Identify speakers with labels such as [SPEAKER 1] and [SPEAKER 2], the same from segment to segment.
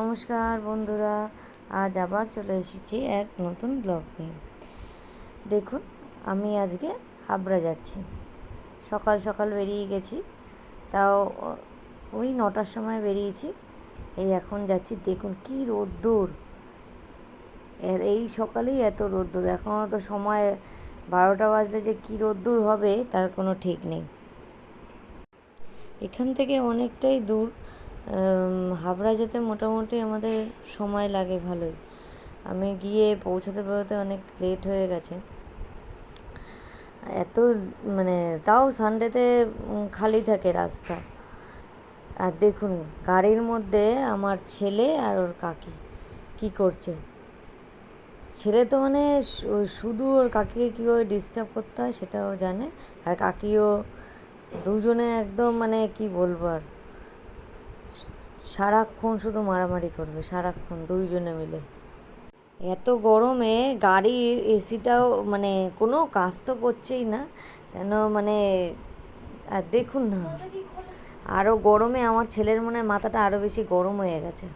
[SPEAKER 1] নমস্কার বন্ধুরা, আজ আবার চলে এসেছি এক নতুন ব্লগ নিয়ে। দেখুন, আমি আজকে হাবড়া যাচ্ছি। সকাল সকাল বেরিয়ে গেছি, তাও ওই নটার সময় বেরিয়েছি। এই এখন যাচ্ছি, দেখুন কি রোদ্দুর এই সকালেই এত রোদ্দুর এখনও তো সময় বারোটা বাজলে যে কী রোদ্দুর হবে, তার কোনো ঠিক নেই। এখান থেকে অনেকটাই দূর। হাবড়া যেতে মোটামুটি আমাদের সময় লাগে ভালোই। আমি গিয়ে পৌঁছাতে পৌঁছাতে অনেক লেট হয়ে গেছে। এত মানে তাও সানডেতে খালি থাকে রাস্তা। আর দেখুন, গাড়ির মধ্যে আমার ছেলে আর ওর কাকি। কি করছে? ছেলে তো মানে শুধু ওর কাকিকে কীভাবে ডিস্টার্ব করতে হয় সেটাও জানে। আর কাকিও দুজনে একদম মানে কি বলব আর। সারাক্ষণ শুধু মারামারি করবে, সারাক্ষণ দুইজনে মিলে। এত গরমে গাড়ির এসিটাও মানে কোনো কাজ তো করছেই না। কেন মানে দেখুন না। আরও গরমে আমার ছেলের মনে হয় মাথাটা আরও বেশি গরম হয়ে গেছে।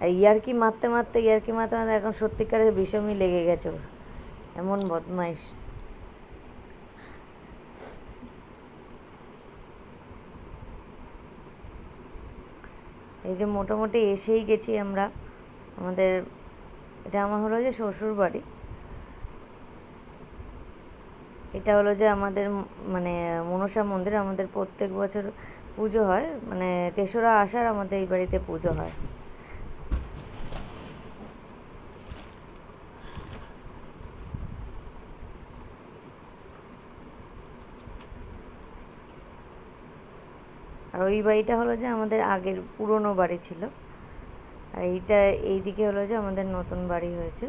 [SPEAKER 1] আর ইয়ারকি মারতে মারতে, ইয়ারকি মারতে মারতে এখন সত্যিকারের বিষমই লেগে গেছে ওর। এমন বদমাইশ। এই যে মোটামুটি এসেই গেছি আমরা। আমাদের, এটা আমার হলো যে শ্বশুর বাড়ি এটা হলো যে আমাদের মানে মনসা মন্দির, আমাদের প্রত্যেক বছর পুজো হয়। মানে তেসরা আষাঢ় আমাদের এই বাড়িতে পুজো হয়। আর ওই বাড়িটা হলো যে আমাদের আগের পুরনো বাড়ি ছিল। আর এইটা এইদিকে হলো যে আমাদের নতুন বাড়ি হয়েছে।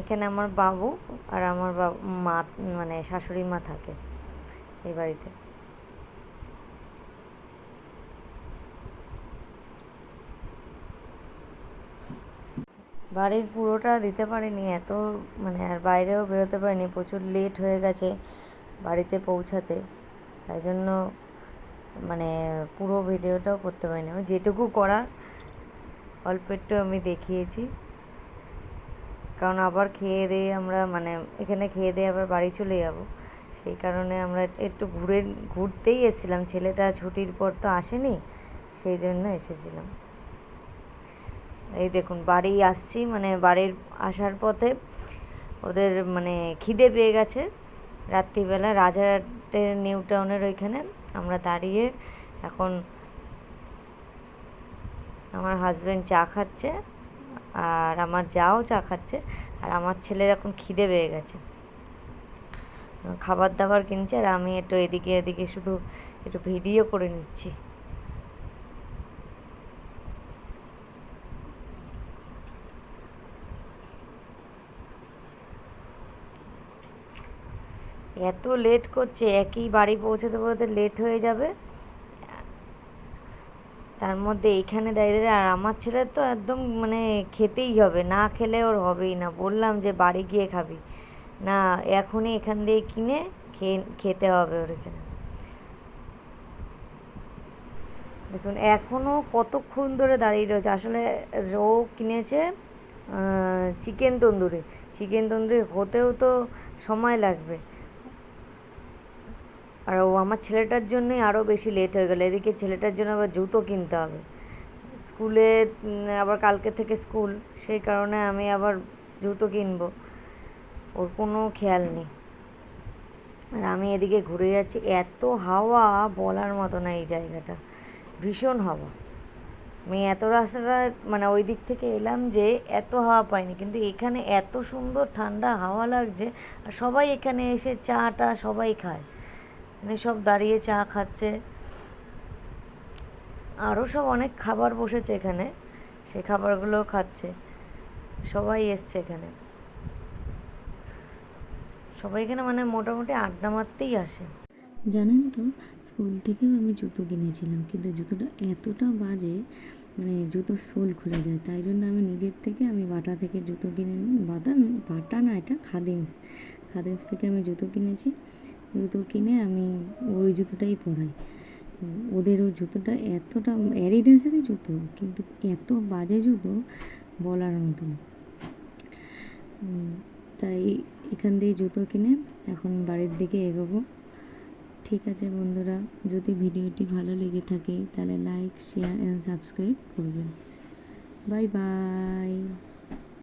[SPEAKER 1] এখানে আমার বাবু আর আমার মা মানে শাশুড়ি মা থাকে এই বাড়িতে। বাড়ির পুরোটা দিতে পারিনি, এত মানে আর বাইরেও বেরোতে পারিনি, প্রচুর লেট হয়ে গেছে বাড়িতে পৌঁছাতে। তাই জন্য মানে পুরো ভিডিওটাও করতে পারিনি। যেটুকু করার, অল্প একটু আমি দেখিয়েছি। কারণ আবার খেয়ে দিয়ে আমরা মানে এখানে খেয়ে দিয়ে আবার বাড়ি চলে যাব। সেই কারণে আমরা একটু ঘুরে, ঘুরতেই এসেছিলাম। ছেলেটা ছুটির পর তো আসেনি, সেই জন্য এসেছিলাম। এই দেখুন, বাড়ি আসছি মানে বাড়ির আসার পথে ওদের মানে খিদে পেয়ে গেছে। রাত্রিবেলা রাজারহাটের নিউ টাউনের ওইখানে আমরা দাঁড়িয়ে এখন আমার হাজব্যান্ড চা খাচ্ছে আর আমার যাও চা খাচ্ছে আর আমার ছেলের এখন খিদে পেয়ে গেছে। খাবার দাবার কিনছে আর আমি একটু এদিকে এদিকে শুধু একটু ভিডিও করে নিচ্ছি। এত লেট করছে, একই বাড়ি পৌঁছাতে পৌঁছাতে লেট হয়ে যাবে। তার মধ্যে এইখানে দাঁড়িয়ে দাঁড়িয়ে আর আমার ছেলের তো একদম মানে খেতেই হবে, না খেলে ওর হবেই না। বললাম যে বাড়ি গিয়ে খাবি। না, এখনই এখান দিয়ে কিনে খেয়ে, খেতে হবে ওর এখানে। দেখুন এখনও কতক্ষণ ধরে দাঁড়িয়ে রয়েছে? আসলে ও কিনেছে চিকেন তন্দুরি। চিকেন তন্দুরি হতেও তো সময় লাগবে। আর ও আমার ছেলেটার জন্যই আরও বেশি লেট হয়ে গেলো। এদিকে ছেলেটার জন্য আবার জুতো কিনতে হবে। স্কুলে আবার কালকে থেকে স্কুল, সেই কারণে আমি আবার জুতো কিনবো। ওর কোনো খেয়াল নেই। আর আমি এদিকে ঘুরে যাচ্ছি। এত হাওয়া বলার মতো না এই জায়গাটা। ভীষণ হাওয়া। আমি এত রাস্তাটা মানে ওই দিক থেকে এলাম যে এত হাওয়া পাইনি। কিন্তু এখানে এত সুন্দর ঠান্ডা হাওয়া লাগছে। আর সবাই এখানে এসে চাটা সবাই খায়। মানে সব দাঁড়িয়ে চা খাচ্ছে। আরও সব অনেক খাবার বসেছে এখানে। সেই খাবারগুলো খাচ্ছে। সবাই এসছে এখানে। সবাই এখানে মানে মোটামুটি আড্ডা মারতেই আসে।
[SPEAKER 2] জানেন তো, স্কুল থেকেও আমি জুতো কিনেছিলাম, কিন্তু জুতোটা এতটা বাজে
[SPEAKER 1] মানে জুতো সোল খুলে যায়। তাই জন্য আমি নিজের থেকে আমি বাটা থেকে জুতো কিনে বাটা বাটা না, এটা খাদিমস। খাদিমস থেকে আমি জুতো কিনেছি। জুতো কিনে আমি ওই জুতোটাই পরাই। ওদের ওই জুতোটা এতটা অ্যাডিডাসেরই জুতো, কিন্তু এত বাজে জুতো বলার মতো। তাই এখান দিয়ে জুতো কিনে এখন বাড়ির দিকে এগোবো। ঠিক আছে বন্ধুরা, যদি ভিডিওটি ভালো লেগে থাকে তাহলে লাইক শেয়ার অ্যান্ড সাবস্ক্রাইব করবেন। Bye bye